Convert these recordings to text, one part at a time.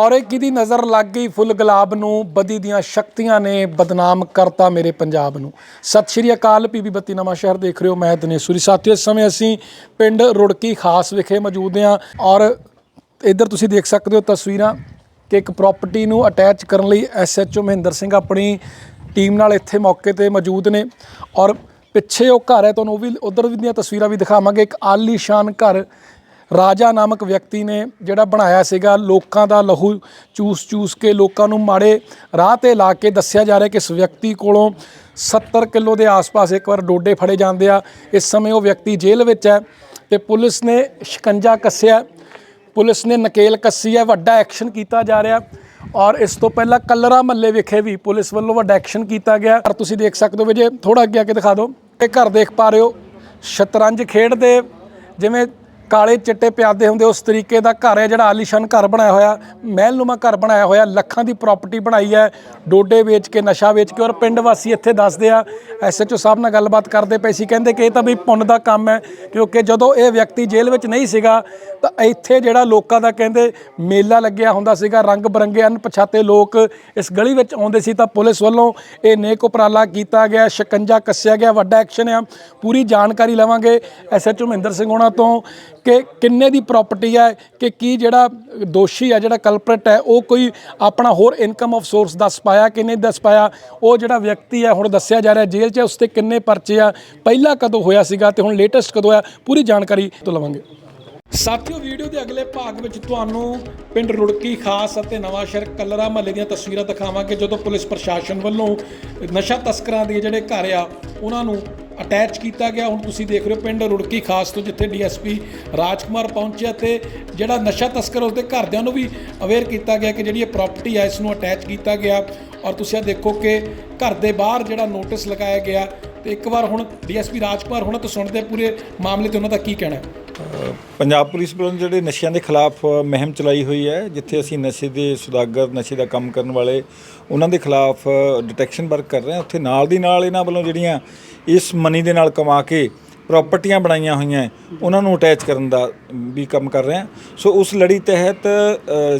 ਖੌਰੇ ਕੀ ਦੀ ਨਜ਼ਰ ਲੱਗ ਗਈ ਫੁੱਲ ਗੁਲਾਬ ਨੂੰ, ਬਦੀ ਦੀਆਂ ਸ਼ਕਤੀਆਂ ਨੇ ਬਦਨਾਮ ਕਰਤਾ ਮੇਰੇ ਪੰਜਾਬ ਨੂੰ। ਸਤਿ ਸ਼੍ਰੀ ਅਕਾਲ ਪੀਬੀ ਬੱਤੀ ਨਵਾਂ ਸ਼ਹਿਰ ਦੇਖ ਰਹੇ ਹੋ, ਮੈਂ ਦਿਨੇਸ਼ੂਰੀ ਸਾਥੀਓ, ਇਸ ਸਮੇਂ ਅਸੀਂ ਪਿੰਡ ਰੁੜਕੀ ਖਾਸ ਵਿਖੇ ਮੌਜੂਦ ਹਾਂ ਔਰ ਇੱਧਰ ਤੁਸੀਂ ਦੇਖ ਸਕਦੇ ਹੋ ਤਸਵੀਰਾਂ ਕਿ ਇੱਕ ਪ੍ਰਾਪਰਟੀ ਨੂੰ ਅਟੈਚ ਕਰਨ ਲਈ ਐਸਐਚਓ ਮਹਿੰਦਰ ਸਿੰਘ ਆਪਣੀ ਟੀਮ ਨਾਲ ਇੱਥੇ ਮੌਕੇ ਤੇ ਮੌਜੂਦ ਨੇ ਔਰ ਪਿੱਛੇ ਉਹ ਘਰ ਹੈ, ਤੁਹਾਨੂੰ ਉਹ ਵੀ, ਉਧਰ ਦੀਆਂ ਤਸਵੀਰਾਂ ਵੀ ਦਿਖਾਵਾਂਗੇ। ਇੱਕ ਆਲੀਸ਼ਾਨ ਘਰ ਰਾਜਾ ਨਾਮਕ ਵਿਅਕਤੀ ਨੇ ਜਿਹੜਾ ਬਣਾਇਆ ਸੀਗਾ, ਲੋਕਾਂ ਦਾ ਲਹੂ ਚੂਸ-ਚੂਸ ਕੇ ਲੋਕਾਂ ਨੂੰ ਮਾੜੇ ਰਾਹ ਤੇ ਲਾ ਕੇ ਦੱਸਿਆ ਜਾ ਰਿਹਾ ਕਿ ਇਸ ਵਿਅਕਤੀ ਕੋਲੋਂ 70 ਕਿਲੋ ਦੇ ਆਸ-ਪਾਸ ਇੱਕ ਵਾਰ ਡੋਡੇ ਫੜੇ ਜਾਂਦੇ ਆ। ਇਸ ਸਮੇਂ ਉਹ ਵਿਅਕਤੀ ਜੇਲ੍ਹ ਵਿੱਚ ਹੈ ਤੇ ਪੁਲਿਸ ਨੇ ਸ਼ਿਕੰਜਾ ਕੱਸਿਆ। ਪੁਲਿਸ ਨੇ ਨਕੇਲ ਕੱਸੀ ਹੈ, ਵੱਡਾ ਐਕਸ਼ਨ ਕੀਤਾ ਜਾ ਰਿਹਾ ਔਰ ਇਸ ਤੋਂ ਪਹਿਲਾਂ ਕਲਰਾ ਮੱਲੇ ਵਿਖੇ ਵੀ ਪੁਲਿਸ ਵੱਲੋਂ ਵੱਡਾ ਐਕਸ਼ਨ ਕੀਤਾ ਗਿਆ। ਔਰ ਤੁਸੀਂ ਦੇਖ ਸਕਦੇ ਹੋ ਵੀ ਜੇ ਥੋੜਾ ਅੱਗੇ ਆ ਕੇ ਦਿਖਾ ਦਿਓ। ਇਹ ਘਰ ਦੇਖ ਪਾ ਰਹੇ ਹੋ, ਸ਼ਤਰੰਜ ਖੇਡਦੇ ਜਿਵੇਂ ਕਾਲੇ ਚਿੱਟੇ ਪਿਆਦੇ ਹੁੰਦੇ, ਉਸ ਤਰੀਕੇ ਦਾ ਘਰ ਹੈ ਜਿਹੜਾ ਆਲੀਸ਼ਾਨ ਘਰ ਬਣਾਇਆ ਹੋਇਆ, ਮਹਿਲਨੁਮਾ ਘਰ ਬਣਾਇਆ ਹੋਇਆ, ਲੱਖਾਂ ਦੀ ਪ੍ਰਾਪਰਟੀ ਬਣਾਈ ਹੈ, ਡੋਡੇ ਵੇਚ ਕੇ, ਨਸ਼ਾ ਵੇਚ ਕੇ, ਔਰ ਪਿੰਡ ਵਾਸੀ ਇੱਥੇ ਦੱਸਦੇ ਆ ਐਸਐਚਓ ਸਾਹਿਬ ਨਾਲ ਗੱਲਬਾਤ ਕਰਦੇ ਪਏ ਸੀ, ਕਹਿੰਦੇ ਕਿ ਇਹ ਤਾਂ ਵੀ ਪੁੰਨ ਦਾ ਕੰਮ ਹੈ, ਕਿਉਂਕਿ ਜਦੋਂ ਇਹ ਵਿਅਕਤੀ ਜੇਲ੍ਹ ਵਿੱਚ ਨਹੀਂ ਸੀਗਾ, ਤਾਂ ਇੱਥੇ ਜਿਹੜਾ ਲੋਕਾਂ ਦਾ ਕਹਿੰਦੇ ਮੇਲਾ ਲੱਗਿਆ ਹੁੰਦਾ ਸੀਗਾ, ਰੰਗ ਬਰੰਗੇ ਅਣਪਛਾਤੇ ਲੋਕ ਇਸ ਗਲੀ ਵਿੱਚ ਆਉਂਦੇ ਸੀ, ਤਾਂ ਪੁਲਿਸ ਵੱਲੋਂ ਇਹ ਨੇਕ ਉਪਰਾਲਾ ਕੀਤਾ ਗਿਆ, ਸ਼ਿਕੰਜਾ ਕੱਸਿਆ ਗਿਆ, ਵੱਡਾ ਐਕਸ਼ਨ ਆ, ਪੂਰੀ ਜਾਣਕਾਰੀ ਲਵਾਂਗੇ ਐਸਐਚਓ ਮਹਿੰਦਰ ਸਿੰਘ ਹੋਣਾ ਤੋਂ। ਕਿ ਕਿੰਨੇ ਦੀ ਪ੍ਰਾਪਰਟੀ ਹੈ ਕਿ ਕੀ ਜਿਹੜਾ ਦੋਸ਼ੀ ਹੈ ਜਿਹੜਾ ਕਲਪਰਟ ਹੈ, ਉਹ ਕੋਈ ਆਪਣਾ ਹੋਰ ਇਨਕਮ ਆਫ ਸੋਰਸ ਦੱਸ ਪਾਇਆ ਕਿ ਨਹੀਂ ਦੱਸ ਪਾਇਆ? ਉਹ ਜਿਹੜਾ ਵਿਅਕਤੀ ਹੈ, ਹੁਣ ਦੱਸਿਆ ਜਾ ਰਿਹਾ ਜੇਲ੍ਹ 'ਚ, ਉਸ ਤੇ ਕਿੰਨੇ ਪਰਚੇ ਆ? ਪਹਿਲਾਂ ਕਦੋਂ ਹੋਇਆ ਸੀਗਾ ਤੇ ਹੁਣ ਲੇਟੈਸਟ ਕਦੋਂ ਆ ਪੂਰੀ ਜਾਣਕਾਰੀ ਤੋਂ ਲਵਾਂਗੇ। ਸਾਥੀਓ, ਵੀਡੀਓ ਦੇ ਅਗਲੇ ਭਾਗ ਵਿੱਚ ਤੁਹਾਨੂੰ ਪਿੰਡ ਰੁੜਕੀ ਖਾਸ ਅਤੇ ਨਵਾਂ ਸ਼ਹਿਰ ਕਲਰਾ ਮਹੱਲੇ ਦੀਆਂ ਤਸਵੀਰਾਂ ਦਿਖਾਵਾਂਗੇ, ਜਦੋਂ ਪੁਲਿਸ ਪ੍ਰਸ਼ਾਸਨ ਵੱਲੋਂ ਨਸ਼ਾ ਤਸਕਰਾਂ ਦੇ ਜਿਹੜੇ ਘਰ ਆ, ਉਹਨਾਂ ਨੂੰ ਅਟੈਚ ਕੀਤਾ ਗਿਆ। ਹੁਣ ਤੁਸੀਂ ਦੇਖ ਰਹੇ ਹੋ ਪਿੰਡ ਰੁੜਕੀ ਖਾਸ ਤੋਂ ਜਿੱਥੇ ਡੀਐਸਪੀ ਰਾਜਕੁਮਾਰ ਪਹੁੰਚਿਆ ਤੇ ਜਿਹੜਾ ਨਸ਼ਾ ਤਸਕਰ ਉਸਦੇ ਘਰਦਿਆਂ ਨੂੰ ਵੀ ਅਵੇਅਰ ਕੀਤਾ ਗਿਆ ਕਿ ਜਿਹੜੀ ਇਹ ਪ੍ਰਾਪਰਟੀ ਆ, ਇਸ ਨੂੰ ਅਟੈਚ ਕੀਤਾ ਗਿਆ। ਔਰ ਤੁਸੀਂ ਇਹ ਦੇਖੋ ਕਿ ਘਰ ਦੇ ਬਾਹਰ ਜਿਹੜਾ ਨੋਟਿਸ ਲਗਾਇਆ ਗਿਆ। ਤੇ ਇੱਕ ਵਾਰ ਹੁਣ ਡੀਐਸਪੀ ਰਾਜਕੁਮਾਰ ਹੁਣ ਤੋਂ ਸੁਣਦੇ ਪੂਰੇ ਮਾਮਲੇ ਤੇ ਉਹਨਾਂ ਦਾ ਕੀ ਕਹਿਣਾ ਹੈ। ਪੰਜਾਬ ਪੁਲਿਸ ਵੱਲੋਂ ਜਿਹੜੇ ਨਸ਼ਿਆਂ ਦੇ ਖਿਲਾਫ ਮੁਹਿੰਮ ਚਲਾਈ ਹੋਈ ਹੈ ਜਿੱਥੇ ਅਸੀਂ ਨਸ਼ੇ ਦੇ ਸੁਦਾਗਰ ਨਸ਼ੇ ਦਾ ਕੰਮ ਕਰਨ ਵਾਲੇ ਉਹਨਾਂ ਦੇ ਖਿਲਾਫ ਡਿਟੈਕਸ਼ਨ ਵਰਕ ਕਰ ਰਹੇ ਹਾਂ। ਉੱਥੇ ਨਾਲ ਦੀ ਨਾਲ ਇਹਨਾਂ ਵੱਲੋਂ ਜਿਹੜੀਆਂ ਇਸ ਮਨੀ ਦੇ ਨਾਲ ਕਮਾ ਕੇ ਪ੍ਰਾਪਰਟੀਆਂ ਬਣਾਈਆਂ ਹੋਈਆਂ ਉਹਨਾਂ ਨੂੰ ਅਟੈਚ ਕਰਨ ਦਾ ਵੀ ਕੰਮ ਕਰ ਰਹੇ ਹਾਂ। ਸੋ ਉਸ ਲੜੀ ਤਹਿਤ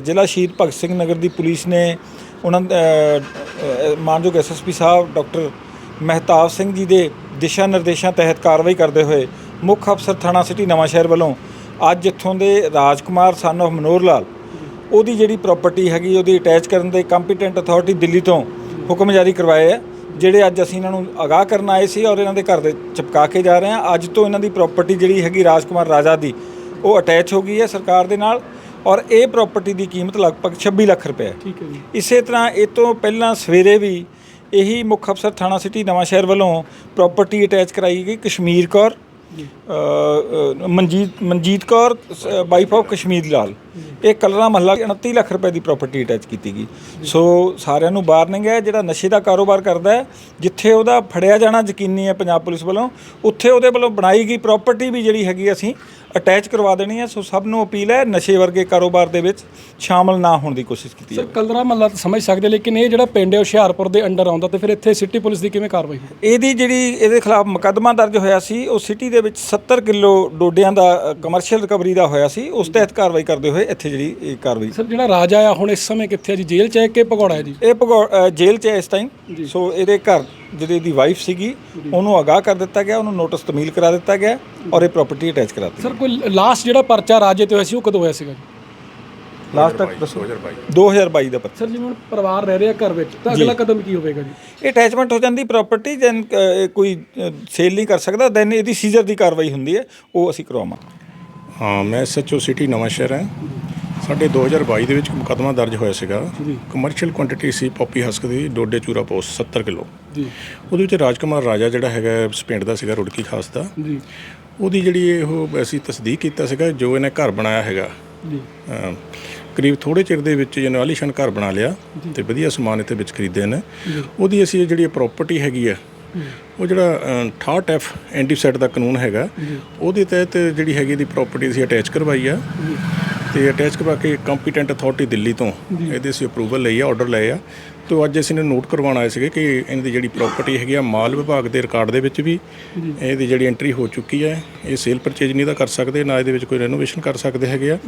ਜ਼ਿਲ੍ਹਾ ਸ਼ਹੀਦ ਭਗਤ ਸਿੰਘ ਨਗਰ ਦੀ ਪੁਲਿਸ ਨੇ ਉਹਨਾਂ ਅ, ਅ, ਮਾਨਯੋਗ ਐਸਐਸਪੀ ਸਾਹਿਬ ਡਾਕਟਰ ਮਹਿਤਾਬ ਸਿੰਘ ਜੀ ਦੇ ਦਿਸ਼ਾ ਨਿਰਦੇਸ਼ਾਂ ਤਹਿਤ ਕਾਰਵਾਈ ਕਰਦੇ ਹੋਏ ਮੁੱਖ ਅਫਸਰ ਥਾਣਾ ਸਿਟੀ ਨਵਾਂ ਸ਼ਹਿਰ ਵੱਲੋਂ ਅੱਜ ਇੱਥੋਂ ਦੇ ਰਾਜਕੁਮਾਰ ਸਨ of ਮਨੋਹਰ ਲਾਲ ਉਹਦੀ ਜਿਹੜੀ ਪ੍ਰਾਪਰਟੀ ਹੈਗੀ ਉਹਦੀ ਅਟੈਚ ਕਰਨ ਦੇ ਕੰਪੀਟੈਂਟ ਅਥਾਰਟੀ ਦਿੱਲੀ ਤੋਂ ਹੁਕਮ ਜਾਰੀ ਕਰਵਾਏ ਆ ਜਿਹੜੇ ਅੱਜ ਅਸੀਂ ਇਹਨਾਂ ਨੂੰ ਆਗਾਹ ਕਰਨ ਆਏ ਸੀ ਔਰ ਇਹਨਾਂ ਦੇ ਘਰ ਦੇ ਚਿਪਕਾ ਕੇ ਜਾ ਰਹੇ ਹਾਂ ਅੱਜ ਤੋਂ ਇਹਨਾਂ ਦੀ ਪ੍ਰਾਪਰਟੀ ਜਿਹੜੀ ਹੈਗੀ ਰਾਜਕੁਮਾਰ ਰਾਜਾ ਦੀ ਉਹ ਅਟੈਚ ਹੋ ਗਈ ਹੈ ਸਰਕਾਰ ਦੇ ਨਾਲ ਔਰ ਇਹ ਪ੍ਰਾਪਰਟੀ ਦੀ ਕੀਮਤ ਲਗਭਗ 26 ਲੱਖ ਰੁਪਏ ਹੈ। ਠੀਕ ਹੈ ਜੀ। ਇਸੇ ਤਰ੍ਹਾਂ ਇਹ ਤੋਂ ਪਹਿਲਾਂ ਸਵੇਰੇ ਵੀ ਇਹੀ ਮੁੱਖ ਅਫਸਰ ਥਾਣਾ ਸਿਟੀ ਨਵਾਂ ਸ਼ਹਿਰ ਵੱਲੋਂ ਪ੍ਰਾਪਰਟੀ ਅਟੈਚ ਕਰਾਈ ਗਈ Kashmir Kaur. Manjit Manjit Kaur wife of Kashmir Lal. ਇਹ ਕਲਰਾ ਮਹੱਲਾ 29 ਲੱਖ ਰੁਪਏ ਦੀ ਪ੍ਰਾਪਰਟੀ ਅਟੈਚ ਕੀਤੀ ਗਈ। ਸੋ ਸਾਰਿਆਂ ਨੂੰ ਵਾਰਨਿੰਗ ਹੈ ਜਿਹੜਾ ਨਸ਼ੇ ਦਾ ਕਾਰੋਬਾਰ ਕਰਦਾ ਹੈ ਜਿੱਥੇ ਉਹਦਾ ਫੜਿਆ ਜਾਣਾ ਯਕੀਨੀ ਹੈ ਪੰਜਾਬ ਪੁਲਿਸ ਵੱਲੋਂ ਉੱਥੇ ਉਹਦੇ ਵੱਲੋਂ ਬਣਾਈ ਗਈ ਪ੍ਰਾਪਰਟੀ ਵੀ ਜਿਹੜੀ ਹੈਗੀ ਅਸੀਂ ਅਟੈਚ ਕਰਵਾ ਦੇਣੀ ਹੈ। ਸੋ ਸਭ ਨੂੰ ਅਪੀਲ ਹੈ ਨਸ਼ੇ ਵਰਗੇ ਕਾਰੋਬਾਰ ਦੇ ਵਿੱਚ ਸ਼ਾਮਲ ਨਾ ਹੋਣ ਦੀ ਕੋਸ਼ਿਸ਼ ਕੀਤੀ ਜਾਵੇ। ਕਲਰਾ ਮਹੱਲਾ ਤਾਂ ਸਮਝ ਸਕਦੇ ਲੇਕਿਨ ਇਹ ਜਿਹੜਾ ਪਿੰਡ ਹੈ ਹੁਸ਼ਿਆਰਪੁਰ ਦੇ ਅੰਡਰ ਆਉਂਦਾ ਤੇ ਫਿਰ ਇੱਥੇ ਸਿਟੀ ਪੁਲਿਸ ਦੀ ਕਿਵੇਂ ਕਾਰਵਾਈ ਹੋਈ ਇਹਦੀ ਜਿਹੜੀ ਇਹਦੇ ਖਿਲਾਫ ਮੁਕੱਦਮਾ ਦਰਜ ਹੋਇਆ ਸੀ ਉਹ ਸਿਟੀ ਦੇ ਵਿੱਚ 70 ਕਿਲੋ ਡੋਡਿਆਂ ਦਾ ਕਮਰਸ਼ੀਅਲ ਰਿਕਵਰੀ ਦਾ ਹੋਇਆ ਸੀ ਉਸ ਤਹਿਤ ਕਾਰਵਾਈ ਕਰਦੇ ਹੋਏ ਇੱਥੇ ਜਿਹੜੀ ਇਹ ਕਾਰਵਾਈ। ਸਰ ਜਿਹੜਾ ਰਾਜਾ ਆ ਹੁਣ ਇਸ ਸਮੇਂ ਕਿੱਥੇ ਹੈ ਜੀ? ਜੇਲ੍ਹ ਚ ਹੈ ਕਿ ਭਗੌੜਾ ਹੈ ਜੀ? ਇਹ ਭਗੌ- ਅ, ਜੇਲ੍ਹ 'ਚ ਹੈ ਇਸ ਟਾਈਮ ਸੋ ਇਹਦੇ ਘਰ ਜਿਹੜੀ ਦੀ ਵਾਈਫ ਸੀਗੀ ਉਹਨੂੰ ਅਗਾਹ ਕਰ ਦਿੱਤਾ ਗਿਆ ਉਹਨੂੰ ਨੋਟਿਸ ਤਮੀਲ ਕਰਾ ਦਿੱਤਾ ਗਿਆ ਔਰ ਇਹ ਪ੍ਰਾਪਰਟੀ ਅਟੈਚ ਕਰਾ ਦਿੱਤੀ। ਸਰ ਕੋਈ ਲਾਸਟ ਜਿਹੜਾ ਪਰਚਾ ਰਾਜੇ ਤੇ ਹੋਇਆ ਸੀ ਉਹ ਕਦੋਂ ਹੋਇਆ ਸੀਗਾ ਜੀ? ਲਾਸਟ ਤੱਕ ਦੱਸੋ। 2022 ਦਾ ਪੱਤਰ ਸਰ ਜਿਵੇਂ ਹੁਣ ਪਰਿਵਾਰ ਰਹਿ ਰਿਹਾ ਘਰ ਵਿੱਚ ਤਾਂ ਅਗਲਾ ਕਦਮ ਕੀ ਹੋਵੇਗਾ ਜੀ? ਇਹ ਅਟੈਚਮੈਂਟ ਹੋ ਜਾਂਦੀ ਪ੍ਰਾਪਰਟੀ ਦੈਨ ਕੋਈ ਸੇਲ ਨਹੀਂ ਕਰ ਸਕਦਾ ਦੈਨ ਇਹਦੀ ਸੀਜ਼ਰ ਦੀ ਕਾਰਵਾਈ ਹੁੰਦੀ ਹੈ ਉਹ ਅਸੀਂ ਕਰਵਾਵਾਂਗੇ। ਹਾਂ ਮੈਂ ਐਸਐਚਓ ਸਿਟੀ ਨਵਾਂ ਸ਼ਹਿਰ ਹਾਂ। ਸਾਡੇ 2022 ਦੇ ਵਿੱਚ ਮੁਕੱਦਮਾ ਦਰਜ ਹੋਇਆ ਸੀਗਾ। ਕਮਰਸ਼ੀਅਲ ਕੁਆਂਟੀਟੀ ਸੀ ਪੋਪੀ ਹਸਕ ਦੀ ਡੋਡੇ ਚੂਰਾ ਪੋਸਟ 70 ਕਿਲੋ। ਜੀ। ਉਹਦੇ ਵਿੱਚ ਰਾਜਕੁਮਾਰ ਰਾਜਾ ਜਿਹੜਾ ਹੈਗਾ ਇਸ ਪਿੰਡ ਦਾ ਸੀਗਾ ਰੁੜਕੀ ਖਾਸ ਦਾ। ਜੀ। ਉਹਦੀ ਜਿਹੜੀ ਇਹ ਅਸੀਂ ਤਸਦੀਕ ਕੀਤਾ ਸੀਗਾ ਜੋ ਇਹਨੇ ਘਰ ਬਣਾਇਆ ਹੈਗਾ। ਜੀ। ਕਰੀਬ ਥੋੜੇ ਚਿਰ ਦੇ ਵਿੱਚ ਇਹਨੇ ਆਲੀਸ਼ਾਨ ਘਰ ਬਣਾ ਲਿਆ ਤੇ ਵਧੀਆ ਸਮਾਨ ਇੱਥੇ ਵਿੱਚ ਖਰੀਦੇ ਨੇ। ਉਹਦੀ ਅਸੀਂ ਜਿਹੜੀ ਪ੍ਰਾਪਰਟੀ ਹੈਗੀ ਆ ਉਹ ਜਿਹੜਾ ਅ, 68 ਐਫ ਐਂਟੀਸੈਟ ਦਾ ਕਾਨੂੰਨ ਹੈਗਾ ਉਹਦੇ ਤਹਿਤ ਜਿਹੜੀ ਹੈਗੀ ਦੀ ਪ੍ਰਾਪਰਟੀ ਅਸੀਂ ਅਟੈਚ ਕਰਵਾਈ ਆ। ਤੇ ਅਟੈਚ ਕਰਵਾ ਕੇ ਕੰਪੀਟੈਂਟ ਅਥਾਰਟੀ ਦਿੱਲੀ ਤੋਂ ਇਹਦੇ ਅਸੀਂ ਅਪਰੂਵਲ ਲਈ ਆ ਆਰਡਰ ਲਏ ਆ। ਤੇ ਅੱਜ ਅਸੀਂ ਨੇ ਨੋਟ ਕਰਵਾਉਣ ਆਏ ਸੀਗੇ ਕਿ ਇਹਨਾਂ ਦੀ ਜਿਹੜੀ ਪ੍ਰਾਪਰਟੀ ਹੈਗੀ ਆ ਮਾਲ ਵਿਭਾਗ ਦੇ ਰਿਕਾਰਡ ਦੇ ਵਿੱਚ ਵੀ ਇਹਦੀ ਜਿਹੜੀ ਐਂਟਰੀ ਹੋ ਚੁੱਕੀ ਹੈ ਇਹ ਸੇਲ ਪਰਚੇਜ ਨਹੀਂ ਤਾਂ ਕਰ ਸਕਦੇ ਨਾ ਇਹਦੇ ਵਿੱਚ ਕੋਈ ਰੈਨੋਵੇਸ਼ਨ ਕਰ ਸਕਦੇ ਹੈਗੇ ਆ।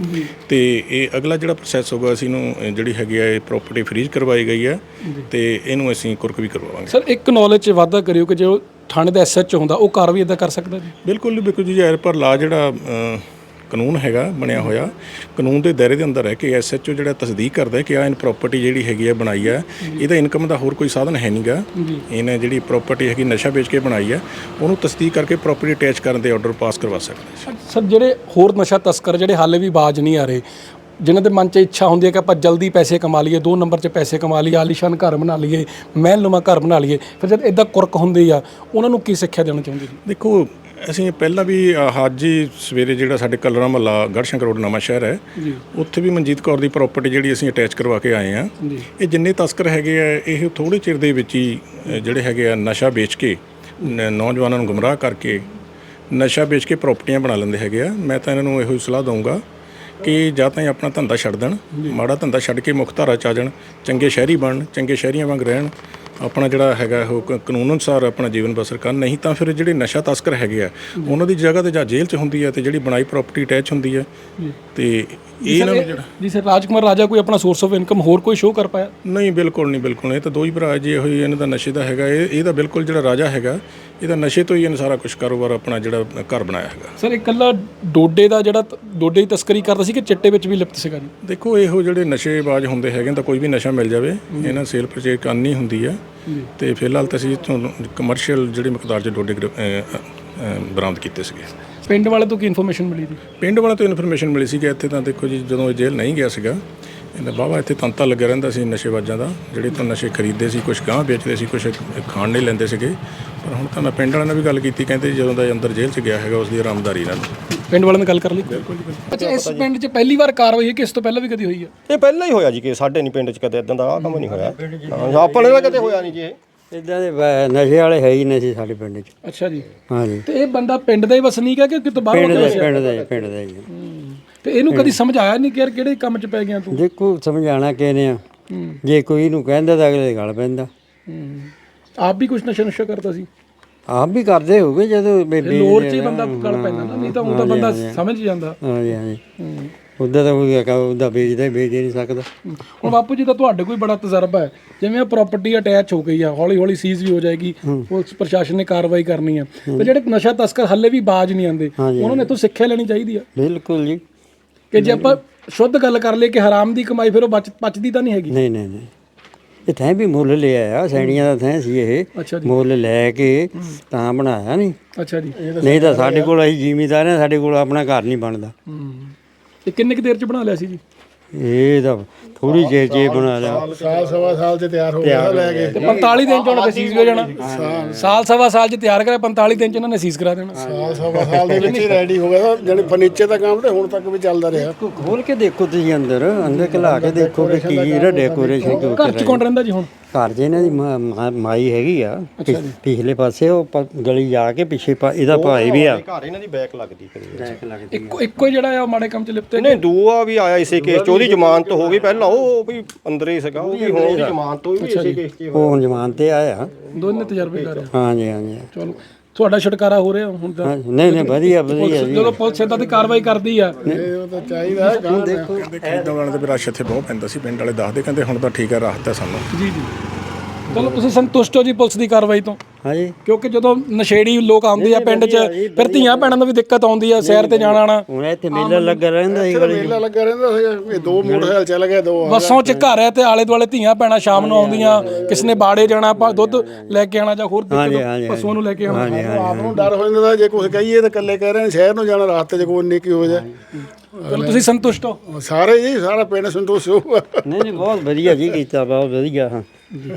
ਤੇ ਇਹ ਅਗਲਾ ਜਿਹੜਾ ਪ੍ਰੋਸੈਸ ਹੋਗਾ ਅਸੀਂ ਅ, ਜਿਹੜੀ ਹੈਗੀ ਆ ਇਹ ਪ੍ਰਾਪਰਟੀ ਫਰੀਜ਼ ਕਰਵਾਈ ਗਈ ਹੈ ਤੇ ਇਹਨੂੰ ਅਸੀਂ ਕੁਰਕ ਵੀ ਕਰਵਾਵਾਂਗੇ। ਸਰ ਇੱਕ ਨੌਲੇਜ 'ਚ ਵਾਧਾ ਕਰਿਓ ਕਿ ਜੋ ਥਾਣੇ ਦਾ ਐਸਐਚ ਹੁੰਦਾ ਉਹ ਕਾਰਵਾਈ ਇਦਾਂ ਕਰ ਸਕਦਾ ਜੀ? ਬਿਲਕੁਲ ਬਿਲਕੁਲ ਜੀ ਐਰ ਪਰ ਲਾ ਜਿਹੜਾ ਕਾਨੂੰਨ ਹੈਗਾ ਬਣਿਆ ਹੋਇਆ। ਕਾਨੂੰਨ ਦੇ ਦਾਇਰੇ ਦੇ ਅੰਦਰ ਹੈ ਕਿ ਐਸਐਚਓ ਜਿਹੜਾ ਤਸਦੀਕ ਕਰਦਾ ਹੈ ਕਿ ਆ ਇਨ ਪ੍ਰਾਪਰਟੀ ਜਿਹੜੀ ਹੈਗੀ ਹੈ ਬਣਾਈ ਹੈ। ਇਹਦਾ ਇਨਕਮ ਦਾ ਹੋਰ ਕੋਈ ਸਾਧਨ ਹੈ ਨਹੀਂਗਾ ਇਹਨੇ ਜਿਹੜੀ ਪ੍ਰਾਪਰਟੀ ਹੈਗੀ ਨਸ਼ਾ ਵੇਚ ਕੇ ਬਣਾਈ ਹੈ ਉਹਨੂੰ ਤਸਦੀਕ ਕਰਕੇ ਪ੍ਰਾਪਰਟੀ ਅਟੈਚ ਕਰਨ ਦੇ ਆਰਡਰ ਪਾਸ ਕਰਵਾ ਸਕਦੇ ਸਰ ਜਿਹੜੇ ਹੋਰ ਨਸ਼ਾ ਤਸਕਰ ਜਿਹੜੇ ਹਾਲੇ ਵੀ ਬਾਜ ਨਹੀਂ ਆ ਰਹੇ ਜਿਨ੍ਹਾਂ ਦੇ ਮਨ 'ਚ ਇੱਛਾ ਹੁੰਦੀ ਹੈ ਕਿ ਆਪਾਂ ਜਲਦੀ ਪੈਸੇ ਕਮਾ ਲਈਏ ਦੋ ਨੰਬਰ 'ਚ ਪੈਸੇ ਕਮਾ ਲਈਏ ਆਲੀਸ਼ਾਨ ਘਰ ਬਣਾ ਲਈਏ ਮਹਿਲਨੁਮਾ ਘਰ ਬਣਾ ਲਈਏ ਫਿਰ ਜਦ ਇਦਾਂ ਕੁਰਕ ਹੁੰਦੀ ਆ ਉਹਨਾਂ ਨੂੰ ਕੀ ਸਿੱਖਿਆ ਦੇਣਾ ਚਾਹੁੰਦੇ ਦੇਖੋ ਅਸੀਂ ਪਹਿਲਾਂ ਵੀ ਅਹ, ਅੱਜ ਹੀ ਸਵੇਰੇ ਜਿਹੜਾ ਸਾਡੇ ਕਲਰਾ ਮਹੱਲਾ ਗੜਸ਼ੰਕਰ ਰੋਡ ਨਵਾਂ ਸ਼ਹਿਰ ਹੈ ਉੱਥੇ ਵੀ ਮਨਜੀਤ ਕੌਰ ਦੀ ਪ੍ਰਾਪਰਟੀ ਜਿਹੜੀ ਅਸੀਂ ਅਟੈਚ ਕਰਵਾ ਕੇ ਆਏ ਆ ਇਹ ਜਿੰਨੇ ਤਸਕਰ ਹੈਗੇ ਆ ਇਹ ਥੋੜੇ ਚਿਰ ਦੇ ਵਿੱਚ ਹੀ ਜਿਹੜੇ ਹੈਗੇ ਆ ਨਸ਼ਾ ਵੇਚ ਕੇ ਨੌਜਵਾਨਾਂ ਨੂੰ ਗੁੰਮਰਾਹ ਕਰਕੇ ਨਸ਼ਾ ਵੇਚ ਕੇ ਪ੍ਰਾਪਰਟੀਆਂ ਬਣਾ ਲੈਂਦੇ ਹੈਗੇ ਆ। ਮੈਂ ਤਾਂ ਇਹਨਾਂ ਨੂੰ ਇਹੋ ਹੀ ਸਲਾਹ ਦਊਂਗਾ ਕਿ ਜਾਂ ਤਾਂ ਆਪਣਾ ਧੰਦਾ ਛੱਡ ਦੇਣ ਮਾੜਾ ਧੰਦਾ ਛੱਡ ਕੇ ਮੁੱਖ ਧਾਰਾ ਚ ਆ ਜਾਣ ਚੰਗੇ ਸ਼ਹਿਰੀ ਬਣਨ ਚੰਗੇ ਸ਼ਹਿਰੀਆਂ ਵਾਂਗ ਰਹਿਣ ਆਪਣਾ ਜਿਹੜਾ ਹੈਗਾ ਉਹ ਕ- ਕਾਨੂੰਨ ਅਨੁਸਾਰ ਆਪਣਾ ਜੀਵਨ ਬਸਰ ਕਰਨ ਨਹੀਂ ਤਾਂ ਫਿਰ ਜਿਹੜੇ ਨਸ਼ਾ ਤਸਕਰ ਹੈਗੇ ਆ ਉਹਨਾਂ ਦੀ ਜਗ੍ਹਾ ਤੇ ਜਾਂ ਜੇਲ੍ਹ 'ਚ ਹੁੰਦੀ ਹੈ ਤੇ ਜਿਹੜੀ ਬਣਾਈ ਪ੍ਰਾਪਰਟੀ ਅਟੈਚ ਹੁੰਦੀ ਹੈ ਤੇ ਇਹ ਨੂੰ ਜਿਹੜਾ ਜੀ ਸਰ ਰਾਜਕੁਮਾਰ ਰਾਜਾ ਕੋਈ ਆਪਣਾ ਸੋਰਸ ਆਫ ਇਨਕਮ ਹੋਰ ਕੋਈ ਸ਼ੋਅ ਕਰ ਪਾਇਆ? ਨਹੀਂ ਬਿਲਕੁਲ ਨਹੀਂ ਬਿਲਕੁਲ ਨਹੀਂ। ਇਹ ਤਾਂ ਦੋ ਹੀ ਭਰਾ ਜੀ ਇਹੋ ਹੀ ਇਹਨਾਂ ਦਾ ਨਸ਼ੇ ਦਾ ਹੈਗਾ। ਇਹ ਇਹਦਾ ਬਿਲਕੁਲ ਜਿਹੜਾ ਰਾਜਾ ਹੈਗਾ ਇਹਦਾ ਨਸ਼ੇ ਤੋਂ ਹੀ ਇਹਨੇ ਸਾਰਾ ਕੁਝ ਕਾਰੋਬਾਰ ਆਪਣਾ ਜਿਹੜਾ ਘਰ ਬਣਾਇਆ ਹੈਗਾ। ਸਰ ਇਕੱਲਾ ਡੋਡੇ ਦਾ ਜਿਹੜਾ ਡੋਡੇ ਦੀ ਤਸਕਰੀ ਕਰਦਾ ਸੀ ਕਿ ਚਿੱਟੇ ਵਿੱਚ ਵੀ ਲਿਪਤ ਸੀਗਾ ਜੀ? ਦੇਖੋ ਇਹੋ ਜਿਹੜੇ ਨਸ਼ੇਬਾਜ਼ ਹੁੰਦੇ ਹੈਗੇ ਤਾਂ ਕੋਈ ਵੀ ਨਸ਼ਾ ਮਿਲ ਜਾਵੇ ਇਹਨਾਂ ਸੇਲ ਪਰਚੇਜ ਕਰਨੀ ਹੁੰਦੀ ਆ। ਤੇ ਫਿਲਹਾਲ ਤਾਂ ਅਸੀਂ ਇੱਥੋਂ ਕਮਰਸ਼ੀਅਲ ਜਿਹੜੀ ਮਕਦਾਰ ਚ ਡੋਡੇ ਬਰਾਮਦ ਕੀਤੇ ਸੀਗੇ। ਪਿੰਡ ਵਾਲੇ ਤੋਂ ਕੀ ਇਨਫੋਰਮੇਸ਼ਨ ਮਿਲੀ ਜੀ? ਪਿੰਡ ਵਾਲਿਆਂ ਤੋਂ ਇਨਫੋਰਮੇਸ਼ਨ ਮਿਲੀ ਸੀ ਕਿ ਇੱਥੇ ਤਾਂ ਦੇਖੋ ਜੀ ਜਦੋਂ ਇਹ ਜੇਲ੍ਹ ਨਹੀਂ ਗਿਆ ਸੀਗਾ ਇਹਦਾ ਬਾਵਾ ਇੱਥੇ ਤੰਤਾ ਲੱਗਿਆ ਰਹਿੰਦਾ ਸੀ ਨਸ਼ੇਬਾਜ਼ਾਂ ਦਾ ਜਿਹੜੇ ਤੋਂ ਨਸ਼ੇ ਖਰੀਦਦੇ ਸੀ ਕੁਝ ਗਾਂ ਵੇਚਦੇ ਸੀ ਕੁਝ ਖਾਣ ਨਹੀਂ ਲੈਂਦੇ ਸੀਗੇ। ਪਰ ਹੁਣ ਤਾਂ ਮੈਂ ਪਿੰਡ ਵਾਲਿਆਂ ਨਾਲ ਵੀ ਗੱਲ ਕੀਤੀ ਕਹਿੰਦੇ ਜਦੋਂ ਦਾ ਇਹ ਅੰਦਰ ਜੇਲ੍ਹ 'ਚ ਗਿਆ ਹੈਗਾ ਉਸ ਦੀ ਆਰਾਮਦਾਰੀ ਨਾਲ। ਪਿੰਡ ਵਾਲਿਆਂ ਨਾਲ ਗੱਲ ਕਰ ਲਈ? ਬਿਲਕੁਲ ਅੱਛਾ ਇਸ ਪਿੰਡ 'ਚ ਪਹਿਲੀ ਵਾਰ ਕਾਰਵਾਈ ਹੈ ਕਿ ਇਸ ਤੋਂ ਪਹਿਲਾਂ ਵੀ ਕਦੀ ਹੋਈ ਹੈ? ਇਹ ਪਹਿਲਾਂ ਹੀ ਹੋਇਆ ਜੀ ਕਿ ਸਾਡੇ ਨਹੀਂ ਪਿੰਡ 'ਚ ਕਦੇ ਇਦਾਂ ਦਾ ਆਹ ਕੰਮ ਨਹੀਂ ਹੋਇਆ। ਹਾਂ, ਆਪਣੇ ਨਾਲ ਕਦੇ ਹੋਇਆ ਨਹੀਂ ਜੀ ਇਹ। ਇਦਾਂ ਦੇ ਨਸ਼ੇ ਵਾਲੇ ਹੈ ਹੀ ਨਹੀਂ ਸੀ ਸਾਡੇ ਪਿੰਡ 'ਚ। ਅੱਛਾ ਜੀ। ਹਾਂਜੀ। ਤੇ ਇਹ ਬੰਦਾ ਪਿੰਡ ਦਾ ਹੀ ਵਸਨੀਕ ਹੈ ਕਿ ਕਿਤੋਂ ਬਾਹਰ ਪਿੰਡ ਹੋ ਦੇ ਪਿੰਡ ਦੇ ਪਿੰਡ ਦੇ ਜੀ। ਤੇ ਇਹਨੂੰ ਕਦੀ ਸਮਝ ਆਇਆ ਨਹੀਂ ਕਿ ਯਾਰ ਕਿਹੜੇ ਕੰਮ 'ਚ ਪੈ ਗਿਆ ਤੂੰ? ਦੇਖੋ ਸਮਝਾਣਾ ਕਿਹਨੇ ਆ? ਜੇ ਕੋਈ ਇਹਨੂੰ ਕਹਿੰਦਾ ਤਾਂ ਅਗਲੇ ਗਲ ਪੈਂਦਾ। ਹੂੰ। ਆਪ ਵੀ ਕੁਝ ਨਸ਼ਾ ਨੁਸ਼ਾ ਕਰਦਾ ਸੀ? ਆਪ ਵੀ ਕਰਦੇ ਹੋਗੇ ਜਦੋਂ ਬੇਬੀ ਲੋੜ 'ਚ ਹੀ ਬੰਦਾ ਗਲ ਪੈਂਦਾ ਨਾ ਨਹੀਂ ਤਾਂ ਉਹ ਤਾਂ ਬੰਦਾ ਸਮਝ ਜਾਂਦਾ। ਹਾਂਜੀ ਹਾਂਜੀ। ਉਦਾਂ ਤਾਂ ਕੋਈ ਉਹਦਾ ਵੇਚਦਾ ਹੀ ਵੇਚ ਹੀ ਨਹੀਂ ਸਕਦਾ। ਹੁਣ ਬਾਪੂ ਜੀ ਤਾਂ ਤੁਹਾਡੇ ਕੋਈ ਬੜਾ ਤਜਰਬਾ ਹੈ। ਜਿਵੇਂ ਆ ਪ੍ਰਾਪਰਟੀ ਅਟੈਚ ਹੋ ਗਈ ਆ ਹੌਲੀ ਹੌਲੀ ਸੀਜ਼ ਵੀ ਹੋ ਜਾਏਗੀ ਪੁਲਿਸ ਪ੍ਰਸ਼ਾਸਨ ਨੇ ਕਾਰਵਾਈ ਕਰਨੀ ਆ। ਤੇ ਜਿਹੜੇ ਨਸ਼ਾ ਤਸਕਰ ਹੱਲੇ ਵੀ ਬਾਜ ਨਹੀਂ ਆਉਂਦੇ ਉਹਨਾਂ ਨੇ ਤੋਂ ਸਿੱਖਿਆ ਲੈਣੀ ਚਾਹੀਦੀ ਆ। ਬਿਲਕੁਲ ਜੀ। ਕਿ ਜੇ ਆਪਾਂ ਸ਼ੁੱਧ ਗੱਲ ਕਰ ਲਈਏ ਕਿ ਹਰਾਮ ਦੀ ਕਮਾਈ ਫਿਰ ਉਹ ਬਚ ਪਚਦੀ ਤਾਂ ਨਹੀਂ ਹੈਗੀ? ਨਹੀਂ ਨਹੀਂ ਨਹੀਂ। ਇਹ ਥੈਂ ਵੀ ਮੁੱਲ ਲਿਆ ਆ ਸੈਣੀਆਂ ਦਾ ਥੈਂ ਸੀ ਇਹ। ਅੱਛਾ ਜੀ। ਮੁੱਲ ਲੈ ਕੇ ਤਾਂ ਬਣਾਇਆ ਨਹੀਂ ਅੱਛਾ ਜੀ। ਨਹੀਂ ਤਾਂ ਸਾਡੇ ਕੋਲ ਅਸੀਂ ਜ਼ਿਮੀਦਾਰ ਹਾਂ ਸਾਡੇ ਕੋਲ ਆਪਣਾ ਘਰ ਨਹੀਂ ਬਣਦਾ। ਹੂੰ। ਇਹ ਕਿੰਨੇ ਕੁ ਦੇਰ 'ਚ ਬਣਾ ਲਿਆ ਸੀ ਜੀ? ਇਹ ਤਾਂ ਥੋੜੀ ਜਿਹੀ ਜੇ ਬਣਾ ਲਿਆ। ਸਾਲ ਸਵਾ ਸਾਲ ਚ ਤਿਆਰ ਹੋ ਗਿਆ ਲੈ ਕੇ। ਤੇ 45 ਦਿਨ 'ਚ ਉਹਨਾਂ ਨੇ ਸੀਜ਼ ਹੋ ਜਾਣਾ ਸਾਲ। ਸਵਾ ਸਾਲ 'ਚ ਤਿਆਰ ਕਰਿਆ 45 ਦਿਨ 'ਚ ਉਹਨਾਂ ਨੇ ਸੀਜ਼ ਕਰਾ ਦੇਣਾ। ਸਾਲ ਸਵਾ ਸਾਲ ਦੇ ਵਿੱਚ ਹੀ ਰੈਡੀ ਹੋ ਗਿਆ ਜਿਹੜੇ ਫਰਨੀਚਰ ਦਾ ਕੰਮ ਤੇ ਹੁਣ ਤੱਕ ਵੀ ਚੱਲਦਾ ਰਿਹਾ। ਖੋਲ ਕੇ ਦੇਖੋ ਤੁਸੀਂ ਅੰਦਰ ਅੰਦਰ ਖਲਾ ਕੇ ਦੇਖੋ ਕਿ ਕੀ ਇਹਦਾ ਡੈਕੋਰੇਸ਼ਨ ਕਿਉਂ ਘਰ 'ਚ ਕੌਣ ਰਹਿੰਦਾ ਜੀ ਹੁਣ? ਘਰ ਜੇ ਇਹਨਾਂ ਦੀ ਮਾਈ ਹੈਗੀ ਆ। ਪਿਛਲੇ ਪਾਸੇ ਉਹ ਗਲੀ ਜਾ ਕੇ ਪਿੱਛੇ ਪਾ- ਇਹਦਾ ਭਾਈ ਵੀ ਆ। ਘਰ ਇਹਨਾਂ ਦੀ ਬੈਕ ਲੱਗਦੀ ਕਰੀ ਇੱਕੋ ਇੱਕੋ ਹੀ ਜਿਹੜਾ ਆ ਮਾੜੇ ਕੰਮ 'ਚ ਲਿਪਤੇ ਨਹੀਂ ਦੂਆ ਵੀ ਆਇਆ ਇਸੇ ਕੇਸ 'ਚ ਉਹਦੀ ਜ਼ਮਾਨਤ ਹੋ ਗਈ ਪਹਿਲਾਂ ਉਹ ਵੀ ਅੰਦਰ ਹੀ ਸੀਗਾ ਉਹ ਵੀ ਹੁਣ ਉਹਦੀ ਜ਼ਮਾਨਤ ਹੋਈ ਵੀ ਇਸੇ ਕੇਸ 'ਚ ਹੀ ਉਹ ਹੁਣ ਜ਼ਮਾਨ ਤੇ ਆਇਆ। ਦੋਨੇ ਤਜਰਬੇ ਕਰ ਰਿਹਾ। ਹਾਂਜੀ ਹਾਂਜੀ। ਚਲੋ ਤੁਹਾਡਾ ਛੁਟਕਾਰਾ ਹੋ ਰਿਹਾ ਹੁਣ ਤਾਂ? ਹਾਂਜੀ, ਨਹੀਂ ਨਹੀਂ ਵਧੀਆ ਵਧੀਆ ਜੀ। ਜਦੋਂ ਪੁਲਿਸ ਇਦਾਂ ਦੀ ਕਾਰਵਾਈ ਕਰਦੀ ਆ। ਉਹ ਤਾਂ ਚਾਹੀਦਾ ਹੈ ਗਾਂ ਕਹਿੰਦੇ ਖਰੀਦਣ ਵਾਲੇ ਦੇ ਵੀ ਰਸ਼ ਇੱਥੇ ਬਹੁਤ ਪੈਂਦਾ ਸੀ ਪਿੰਡ ਵਾਲੇ ਦੱਸਦੇ ਕਹਿੰਦੇ ਹੁਣ ਤਾਂ ਠੀਕ ਹੈ ਰਾਹਤ ਹੈ ਸਾਨੂੰ। ਜੀ ਜੀ। ਚਲੋ ਤੁਸੀਂ ਸੰਤੁਸ਼ਟ ਹੋ ਜੀ ਪੁਲਿਸ ਦੀ ਕਾਰਵਾਈ ਤੋਂ? ਹਾਂਜੀ। ਕਿਉਂਕਿ ਜਦੋਂ ਨਸ਼ੇੜੀ ਲੋਕ ਆਉਂਦੇ ਆ ਪਿੰਡ 'ਚ ਫਿਰ ਧੀਆਂ ਭੈਣਾਂ ਨੂੰ ਵੀ ਦਿੱਕਤ ਆਉਂਦੀ ਆ ਸੈਰ ਤੇ ਜਾਣਾ ਆਣਾ। ਹੁਣ ਇੱਥੇ ਮੇਲਾ ਲੱਗਾ ਰਹਿੰਦਾ ਸੀ ਗਲੀ 'ਚ। ਮੇਲਾ ਲੱਗਾ ਰਹਿੰਦਾ ਸੀ ਇਹ ਦੋ ਮੋਟਰਸਾਈਕਲ ਚੱਲ ਗਏ ਦੋ ਬੱਸੋਂ 'ਚ ਘਰ ਹੈ ਤੇ ਆਲੇ ਦੁਆਲੇ ਧੀਆਂ ਭੈਣਾਂ ਸ਼ਾਮ ਨੂੰ ਆਉਂਦੀਆਂ ਕਿਸ ਨੇ ਬਾੜੇ ਜਾਣਾ ਆਪਾਂ ਦੁੱਧ ਲੈ ਕੇ ਆਣਾ ਜਾਂ ਹੋਰ ਦਿੱਕਤ ਪਸ਼ੂਆਂ ਨੂੰ ਲੈ ਕੇ ਆਉਣਾ। ਆਪ ਨੂੰ ਡਰ ਹੋ ਜਾਂਦਾ ਜੇ ਕੁਝ ਕਹੀਏ ਤਾਂ ਇਕੱਲੇ ਕਹਿ ਰਹੇ ਨੇ ਸ਼ਹਿਰ ਨੂੰ ਜਾਣਾ ਰਾਸਤੇ 'ਚ ਕੋਈ ਨਿੱਕੀ ਹੋ ਜਾਏ। ਚਲੋ ਤੁਸੀਂ ਸੰਤੁਸ਼ਟ ਹੋ? ਸਾਰੇ ਜੀ ਸਾਰਾ ਪਿੰਡ ਸੰਤੋਸ਼ ਹੋਊਗਾ ਨਹੀਂ ਨਹੀਂ ਬਹੁਤ ਵਧੀਆ ਜੀ ਕੀਤਾ ਬਹੁਤ ਵਧੀਆ ਹਾਂ।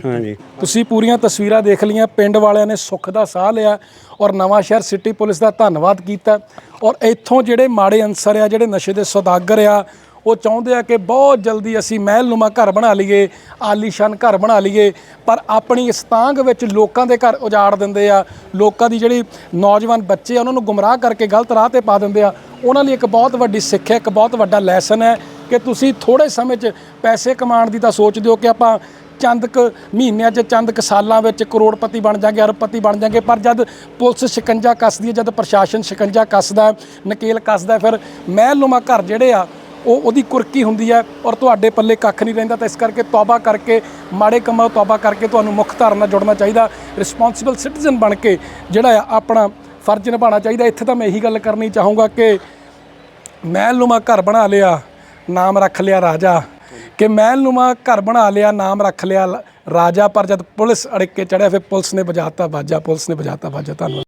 ਹਾਂਜੀ ਤੁਸੀਂ ਪੂਰੀਆਂ ਤਸਵੀਰਾਂ ਦੇਖ ਲਈਆਂ ਪਿੰਡ ਵਾਲਿਆਂ ਨੇ ਸੁੱਖ ਦਾ ਸਾਹ ਲਿਆ ਔਰ ਨਵਾਂ ਸ਼ਹਿਰ ਸਿਟੀ ਪੁਲਿਸ ਦਾ ਧੰਨਵਾਦ ਕੀਤਾ ਔਰ ਇੱਥੋਂ ਜਿਹੜੇ ਮਾੜੇ ਅਨਸਰ ਆ ਜਿਹੜੇ ਨਸ਼ੇ ਦੇ ਸੌਦਾਗਰ ਆ ਉਹ ਚਾਹੁੰਦੇ ਆ ਕਿ ਬਹੁਤ ਜਲਦੀ ਅਸੀਂ ਮਹਿਲਨੁਮਾ ਘਰ ਬਣਾ ਲਈਏ ਆਲੀਸ਼ਾਨ ਘਰ ਬਣਾ ਲਈਏ ਪਰ ਆਪਣੀ ਇਸ ਤਾਂਗ ਵਿੱਚ ਲੋਕਾਂ ਦੇ ਘਰ ਉਜਾੜ ਦਿੰਦੇ ਆ ਲੋਕਾਂ ਦੀ ਜਿਹੜੀ ਨੌਜਵਾਨ ਬੱਚੇ ਆ ਉਹਨਾਂ ਨੂੰ ਗੁੰਮਰਾਹ ਕਰਕੇ ਗਲਤ ਰਾਹ ਤੇ ਪਾ ਦਿੰਦੇ ਆ। ਉਹਨਾਂ ਲਈ ਇੱਕ ਬਹੁਤ ਵੱਡੀ ਸਿੱਖਿਆ ਇੱਕ ਬਹੁਤ ਵੱਡਾ ਲੈਸਨ ਹੈ ਕਿ ਤੁਸੀਂ ਥੋੜੇ ਸਮੇਂ 'ਚ ਪੈਸੇ ਕਮਾਉਣ ਦੀ ਤਾਂ ਸੋਚਦੇ ਹੋ ਕਿ ਆਪਾਂ ਚੰਦ ਕੁ ਮਹੀਨਿਆਂ 'ਚ ਚੰਦ ਕੁ ਸਾਲਾਂ ਵਿੱਚ ਕਰੋੜਪਤੀ ਬਣ ਜਾਗੇ ਅਰਬਪਤੀ ਬਣ ਜਾਗੇ ਪਰ ਜਦ ਪੁਲਿਸ ਸ਼ਿਕੰਜਾ ਕੱਸਦੀ ਹੈ ਜਦ ਪ੍ਰਸ਼ਾਸਨ ਸ਼ਿਕੰਜਾ ਕੱਸਦਾ ਨਕੇਲ ਕੱਸਦਾ ਹੈ, ਫਿਰ ਮਹਿਲਨੁਮਾ ਘਰ ਜਿਹੜੇ ਆ ਉਹ ਉਹਦੀ ਕੁਰਕੀ ਹੁੰਦੀ ਹੈ ਔਰ ਤੁਹਾਡੇ ਪੱਲੇ ਕੱਖ ਨਹੀਂ ਰਹਿੰਦਾ ਤਾਂ ਇਸ ਕਰਕੇ ਤੌਬਾ ਕਰਕੇ, ਮਾੜੇ ਕੰਮਾਂ ਤੋਂ ਤੌਬਾ ਕਰਕੇ ਤੁਹਾਨੂੰ ਮੁੱਖ ਧਾਰਨ ਨਾਲ ਜੁੜਨਾ ਚਾਹੀਦਾ ਰਿਸਪੌਂਸਿਬਲ ਸਿਟੀਜ਼ਨ ਬਣ ਕੇ ਜਿਹੜਾ ਆ ਆਪਣਾ ਫਰਜ਼ ਨਿਭਾਉਣਾ ਚਾਹੀਦਾ। ਇੱਥੇ ਤਾਂ ਮੈਂ ਇਹੀ ਗੱਲ ਕਰਨੀ ਚਾਹੂੰਗਾ ਕਿ ਮਹਿਲਨੁਮਾ ਘਰ ਬਣਾ ਲਿਆ, ਨਾਮ ਰੱਖ ਲਿਆ ਰਾਜਾ। ਕਿ ਮਹਿਲਨੁਮਾ ਘਰ ਬਣਾ ਲਿਆ, ਨਾਮ ਰੱਖ ਲਿਆ ਰਾਜਾ, ਪਰ ਜਦ ਪੁਲਿਸ ਅੜਕ ਕੇ ਚੜਿਆ, ਫਿਰ ਪੁਲਿਸ ਨੇ ਵਜਾਤਾ ਬਾਜਾ ਪੁਲਿਸ ਨੇ ਵਜਾਤਾ ਬਾਜਾ ਧੰਨਵਾਦ।